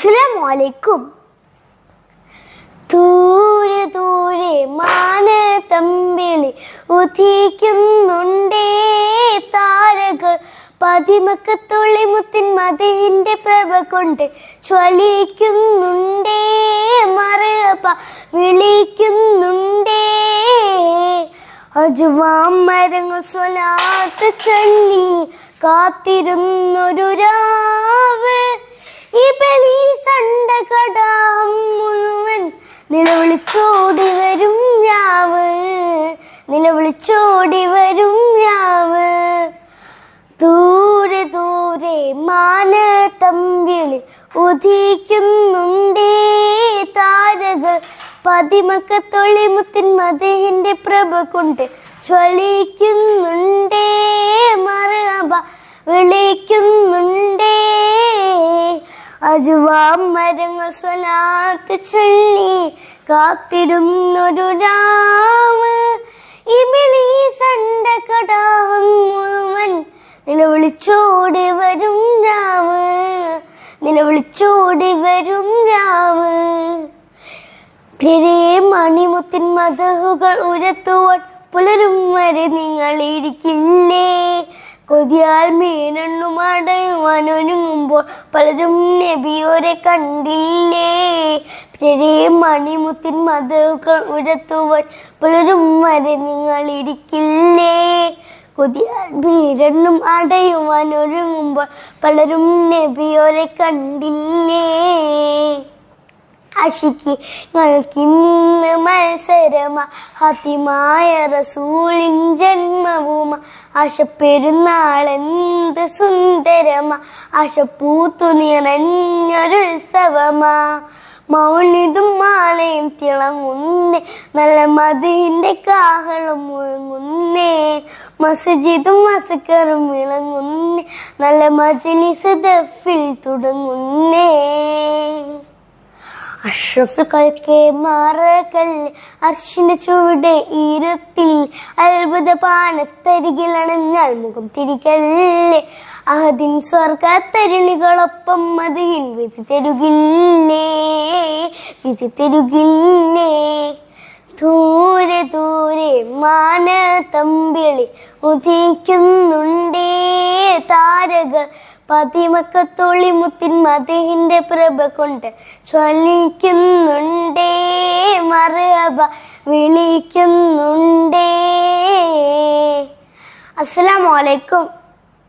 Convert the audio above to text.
അസ്സലാമലൈക്കും ദൂരെ ദൂരെ മാന തമ്പിളി ഉദിക്കുന്നുണ്ടേ താരകൾ. പതിമക്കത്തുള്ളി മുത്തിൻ മതിന്റെ പ്രഭ കൊണ്ട് ജ്വലിക്കുന്നുണ്ടേ മറയപ്പ വിളിക്കുന്നുണ്ടേ. അജുവാം മരങ്ങൾ സ്വലാത്ത് ചൊല്ലി കാത്തിരുന്നൊരു രാവ്. ഈ ബലി കടാഹം മുഴുവൻ നിലവിളിച്ചോടി വരും രാവ്. നിലവിളിച്ചോടി വരും രാവ്. ദൂരെ ദൂരെ മാന തമ്പിളി ഉദിക്കുന്നുണ്ടേ. താരകൾ പതിമക്കത്തൊളി മുത്തിൻ മദേഹിന്റെ പ്രഭ കൊണ്ട് ജ്വലിക്കുന്നുണ്ടേ. മറബ വിളിക്കുന്നുണ്ടേ. അജുവാം മരങ്ങൾ സ്വലാത്ത് ചൊല്ലി കാത്തിരുന്നൊരു രാവ് ഇമിളി സണ്ട കടാഹം മുഴുവൻ നിലവിളിച്ചോടി വരും രാവ് നിലവിളിച്ചോടി വരും രാവ് പ്രിയരേ മണിമുത്തിൻ മതഹുകൾ ഉരത്തുവാൻ പുലരും വരെ നിങ്ങൾ ഇരിക്കില്ലേ കൊതിയാൽ മീനെണ്ണുമടയുവാനൊരുങ്ങുമ്പോൾ പലരും നബിയോരെ കണ്ടില്ലേ? പ്രിയരേ മണിമുത്തിൻ മതവുകൾ ഉരത്തുവാൻ പലരും വരെ നിങ്ങൾ ഇരിക്കില്ലേ? കൊതിയാൽ വീരണ്ണും അടയുവാൻ ഒരുങ്ങുമ്പോൾ പലരും നബിയോരെ കണ്ടില്ലേ? അഷിക്ക് ഞങ്ങൾക്കിന്ന് മത്സരമ ഹത്തിമായ റസൂലിൻ ജന്മവുമ. ആശ പെരുന്നാളെന്ത് സുന്ദരമ ആശ പൂത്തു നിറഞ്ഞൊരുത്സവമാ. മൗലിതും മാലയും തിളങ്ങുന്നേ നല്ല മതിന്റെ കാഹളം മുഴങ്ങുന്നേ. മസ്ജിദും മസ്കറും വിളങ്ങുന്നേ നല്ല മജ്ലിസ് ദഫിൽ തുടങ്ങുന്നേ. അഷ്റഫ് കൽക്കെ മാറകല്ല് അർഷിന്റെ ചുവടെ ഈരത്തിൽ അത്ഭുത പാനത്തരികിലണഞ്ഞാൽ മുഖം തിരികല്ലേ? അഹദിൻ സ്വർഗ തരുണികളൊപ്പം മതിയിൻ വിധി തരുകില്ലേ? വിധി തരുകില്ലേ? ദൂരെ ദൂരെ മാന തമ്പിളി ഉദിക്കുന്നുണ്ടേ താരകൾ പതിമക്കത്തൊളി മുത്തിൻ മതിഹിന്റെ പ്രഭ കൊണ്ട് ചൊല്ലിക്കുന്നുണ്ടേ മറബ വിളിക്കുന്നുണ്ടേ. അസ്സലാമലൈക്കും